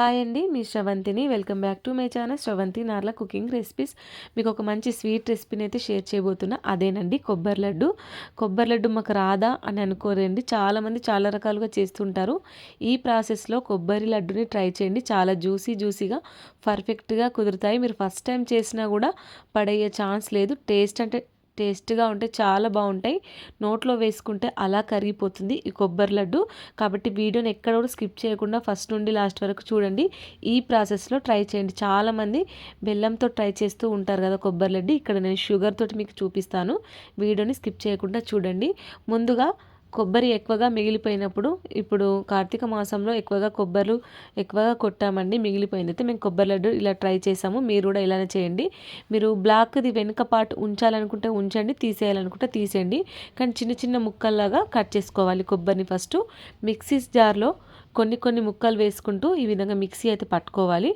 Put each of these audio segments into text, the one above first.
Hi అండి మీ శ్రవంతిని. Welcome back to my channel Sravanthi Narla cooking recipes. మీకు ఒక మంచి స్వీట్ రెసిపీని అయితే షేర్ చేయబోతున్నా. అదేనండి కొబ్బరి లడ్డు. కొబ్బరి లడ్డు మాకు రాదా అని అనుకోరండి. చాలామంది చాలా రకాలుగా చేస్తుంటారు. ఈ ప్రాసెస్లో కొబ్బరి లడ్డుని ట్రై చేయండి. చాలా జ్యూసీ జ్యూసీగా పర్ఫెక్ట్గా కుదురుతాయి. మీరు ఫస్ట్ టైం చేసినా కూడా పడయ్యే ఛాన్స్ లేదు. టేస్ట్ అంటే టేస్ట్గా ఉంటే చాలా బాగుంటాయి. నోట్లో వేసుకుంటే అలా కరిగిపోతుంది ఈ కొబ్బరి లడ్డు. కాబట్టి వీడియోని ఎక్కడ కూడా స్కిప్ చేయకుండా ఫస్ట్ నుండి లాస్ట్ వరకు చూడండి. ఈ ప్రాసెస్లో ట్రై చేయండి. చాలామంది బెల్లంతో ట్రై చేస్తూ ఉంటారు కదా కొబ్బరి లడ్డు. ఇక్కడ నేను షుగర్ తోటి మీకు చూపిస్తాను. వీడియోని స్కిప్ చేయకుండా చూడండి. ముందుగా కొబ్బరి ఎక్కువగా మిగిలిపోయినప్పుడు ఇప్పుడు కార్తీక మాసంలో ఎక్కువగా కొబ్బరి ఎక్కువగా కొట్టామండి మిగిలిపోయింది. అయితే మేము కొబ్బరి లడ్డు ఇలా ట్రై చేసాము. మీరు కూడా ఇలానే చేయండి. మీరు బ్లాక్ది వెనుక పాటు ఉంచాలనుకుంటే ఉంచండి తీసేయాలనుకుంటే తీసేయండి. కానీ చిన్న చిన్న ముక్కల్లాగా కట్ చేసుకోవాలి కొబ్బరిని ఫస్ట్. మిక్సీ జార్లో కొన్ని కొన్ని ముక్కలు వేసుకుంటూ ఈ విధంగా మిక్సీ అయితే పట్టుకోవాలి.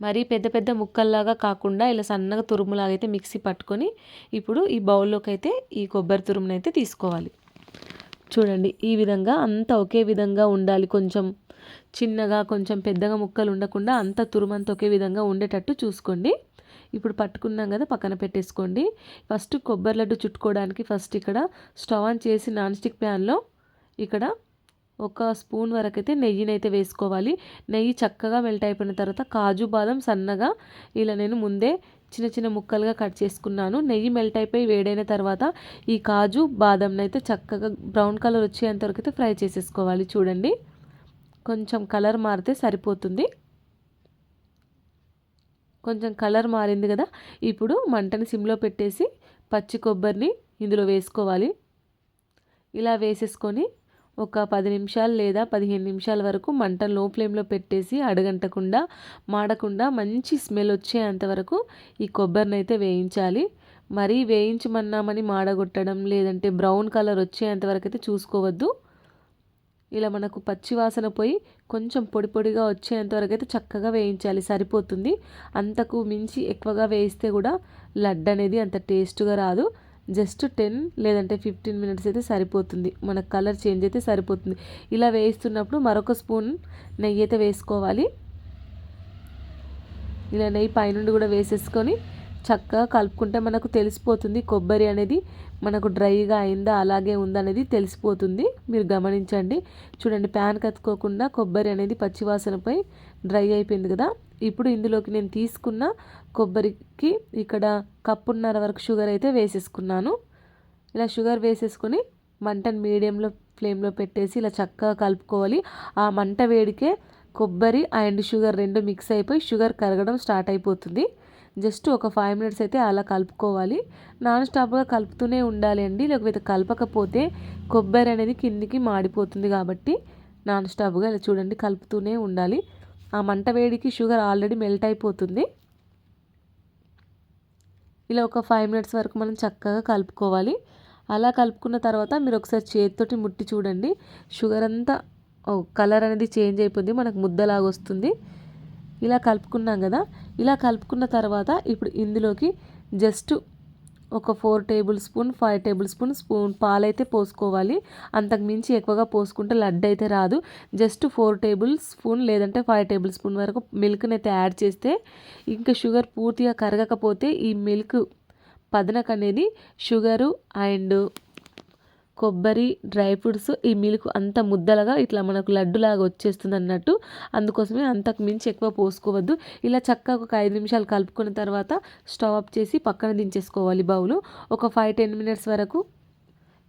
మరీ పెద్ద పెద్ద ముక్కల్లాగా కాకుండా ఇలా సన్నగా తురుములాగా అయితే మిక్సీ పట్టుకొని ఇప్పుడు ఈ బౌల్లోకి అయితే ఈ కొబ్బరి తురుమునైతే తీసుకోవాలి. చూడండి ఈ విధంగా అంతా ఒకే విధంగా ఉండాలి. కొంచెం చిన్నగా కొంచెం పెద్దగా ముక్కలు ఉండకుండా అంత తురుమంత ఒకే విధంగా ఉండేటట్టు చూసుకోండి. ఇప్పుడు పట్టుకున్నాం కదా పక్కన పెట్టేసుకోండి. ఫస్ట్ కొబ్బరి లడ్డు చుట్టుకోవడానికి ఫస్ట్ ఇక్కడ స్టవ్ ఆన్ చేసి నాన్ స్టిక్ ప్యాన్లో ఇక్కడ ఒక స్పూన్ వరకు అయితే నెయ్యిని అయితే వేసుకోవాలి. నెయ్యి చక్కగా మెల్ట్ అయిపోయిన తర్వాత కాజు బాదం సన్నగా ఇలా నేను ముందే చిన్న చిన్న ముక్కలుగా కట్ చేసుకున్నాను. నెయ్యి మెల్ట్ అయిపోయి వేడైన తర్వాత ఈ కాజు బాదంని అయితే చక్కగా బ్రౌన్ కలర్ వచ్చేంత వరకు అయితే ఫ్రై చేసేసుకోవాలి చూడండి. కొంచెం కలర్ మారితే సరిపోతుంది. కొంచెం కలర్ మారింది కదా ఇప్పుడు మంటని సిమ్లో పెట్టేసి పచ్చి కొబ్బరిని ఇందులో వేసుకోవాలి. ఇలా వేసేసుకొని ఒక పది నిమిషాలు లేదా పదిహేను నిమిషాల వరకు మంట లో ఫ్లేమ్లో పెట్టేసి అడగంటకుండా మాడకుండా మంచి స్మెల్ వచ్చేంత వరకు ఈ కొబ్బరిని అయితే వేయించాలి. మరీ వేయించమన్నామని మాడగొట్టడం లేదంటే బ్రౌన్ కలర్ వచ్చేంత వరకు అయితే చూసుకోవద్దు. ఇలా మనకు పచ్చి వాసన పోయి కొంచెం పొడి పొడిగా వచ్చేంత వరకు అయితే చక్కగా వేయించాలి సరిపోతుంది. అంతకు మించి ఎక్కువగా వేయిస్తే కూడా లడ్డు అనేది అంత టేస్ట్గా రాదు. జస్ట్ టెన్ లేదంటే ఫిఫ్టీన్ మినిట్స్ అయితే సరిపోతుంది. మనకు కలర్ చేంజ్ అయితే సరిపోతుంది. ఇలా వేయిస్తున్నప్పుడు మరొక స్పూన్ నెయ్యి అయితే వేసుకోవాలి. ఇలా నెయ్యి పైనుండి కూడా వేసేసుకొని చక్కగా కలుపుకుంటే మనకు తెలిసిపోతుంది కొబ్బరి అనేది మనకు డ్రైగా అయిందా అలాగే ఉందనేది తెలిసిపోతుంది. మీరు గమనించండి. చూడండి ప్యాన్ కత్తుకోకుండా కొబ్బరి అనేది పచ్చివాసనపై డ్రై అయిపోయింది కదా. ఇప్పుడు ఇందులోకి నేను తీసుకున్న కొబ్బరికి ఇక్కడ కప్పున్నర వరకు షుగర్ అయితే వేసేసుకున్నాను. ఇలా షుగర్ వేసేసుకొని మంటను మీడియంలో ఫ్లేమ్లో పెట్టేసి ఇలా చక్కగా కలుపుకోవాలి. ఆ మంట వేడికే కొబ్బరి అండ్ షుగర్ రెండు మిక్స్ అయిపోయి షుగర్ కరగడం స్టార్ట్ అయిపోతుంది. జస్ట్ ఒక ఫైవ్ మినిట్స్ అయితే అలా కలుపుకోవాలి. నాన్ స్టాప్గా కలుపుతూనే ఉండాలి అండి. లేకపోతే కలపకపోతే కొబ్బరి అనేది కిందికి మాడిపోతుంది కాబట్టి నాన్ స్టాప్గా ఇలా చూడండి కలుపుతూనే ఉండాలి. ఆ మంట వేడికి షుగర్ ఆల్రెడీ మెల్ట్ అయిపోతుంది. ఇలా ఒక ఫైవ్ మినిట్స్ వరకు మనం చక్కగా కలుపుకోవాలి. అలా కలుపుకున్న తర్వాత మీరు ఒకసారి చేతితోటి ముట్టి చూడండి. షుగర్ అంతా కలర్ అనేది చేంజ్ అయిపోయింది. మనకు ముద్దలాగా వస్తుంది. ఇలా కలుపుకున్నాం కదా ఇలా కలుపుకున్న తర్వాత ఇప్పుడు ఇందులోకి జస్ట్ ఒక four tablespoon five tablespoon spoon పాలైతే పోసుకోవాలి. అంతకు మించి ఎక్కువగా పోసుకుంటే లడ్డు అయితే రాదు. జస్ట్ ఫోర్ టేబుల్ స్పూన్ లేదంటే ఫైవ్ టేబుల్ స్పూన్ వరకు మిల్క్ని అయితే యాడ్ చేస్తే ఇంకా షుగర్ పూర్తిగా కరగకపోతే ఈ మిల్క్ పదనకనేది షుగరు అండ్ కొబ్బరి డ్రై ఫ్రూట్స్ ఈ మిల్క్ అంత ముద్దలుగా ఇట్లా మనకు లడ్డులాగా వచ్చేస్తుంది అన్నట్టు. అందుకోసమే అంతకు మించి ఎక్కువ పోసుకోవద్దు. ఇలా చక్కగా ఒక ఐదు నిమిషాలు కలుపుకున్న తర్వాత స్టవ్ ఆఫ్ చేసి పక్కన దించేసుకోవాలి బౌలు. ఒక ఫైవ్ టెన్ మినిట్స్ వరకు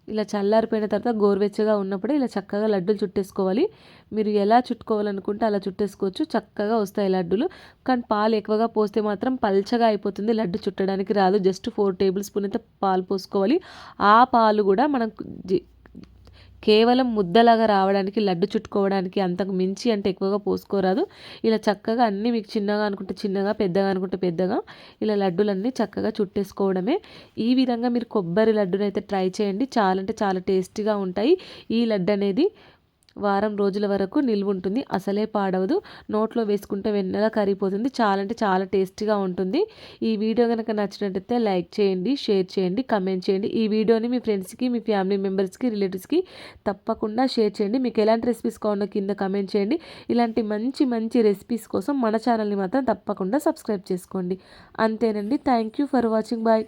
ఇలా చల్లారిపోయిన తర్వాత గోరువెచ్చగా ఉన్నప్పుడే ఇలా చక్కగా లడ్డూలు చుట్టేసుకోవాలి. మీరు ఎలా చుట్టుకోవాలనుకుంటే అలా చుట్టేసుకోవచ్చు. చక్కగా వస్తాయి లడ్డూలు. కానీ పాలు ఎక్కువగా పోస్తే మాత్రం పల్చగా అయిపోతుంది లడ్డు చుట్టడానికి రాదు. జస్ట్ ఫోర్ టేబుల్ స్పూన్ అయితే పాలు పోసుకోవాలి. ఆ పాలు కూడా మనం కేవలం ముద్దలాగా రావడానికి లడ్డు చుట్టుకోవడానికి అంతకు మించి అంటే ఎక్కువగా పోసుకోరాదు. ఇలా చక్కగా అన్నీ మీకు చిన్నగా అనుకుంటే చిన్నగా పెద్దగా అనుకుంటే పెద్దగా ఇలా లడ్డులన్నీ చక్కగా చుట్టేసుకోవడమే. ఈ విధంగా మీరు కొబ్బరి లడ్డును అయితే ట్రై చేయండి. చాలా అంటే చాలా టేస్టీగా ఉంటాయి. ఈ లడ్డు అనేది వారం రోజుల వరకు నిల్వ ఉంటుంది అసలే పాడవదు. నోట్లో వేసుకుంటే వెన్నెలా కరిగిపోతుంది. చాలా అంటే చాలా టేస్టీగా ఉంటుంది. ఈ వీడియో కనుక నచ్చినట్టయితే లైక్ చేయండి షేర్ చేయండి కమెంట్ చేయండి. ఈ వీడియోని మీ ఫ్రెండ్స్కి మీ ఫ్యామిలీ మెంబర్స్కి రిలేటివ్స్కి తప్పకుండా షేర్ చేయండి. మీకు ఎలాంటి రెసిపీస్ కావాలో కింద కమెంట్ చేయండి. ఇలాంటి మంచి మంచి రెసిపీస్ కోసం మన ఛానల్ని మాత్రం తప్పకుండా సబ్స్క్రైబ్ చేసుకోండి. అంతేనండి. Thank you for watching. Bye.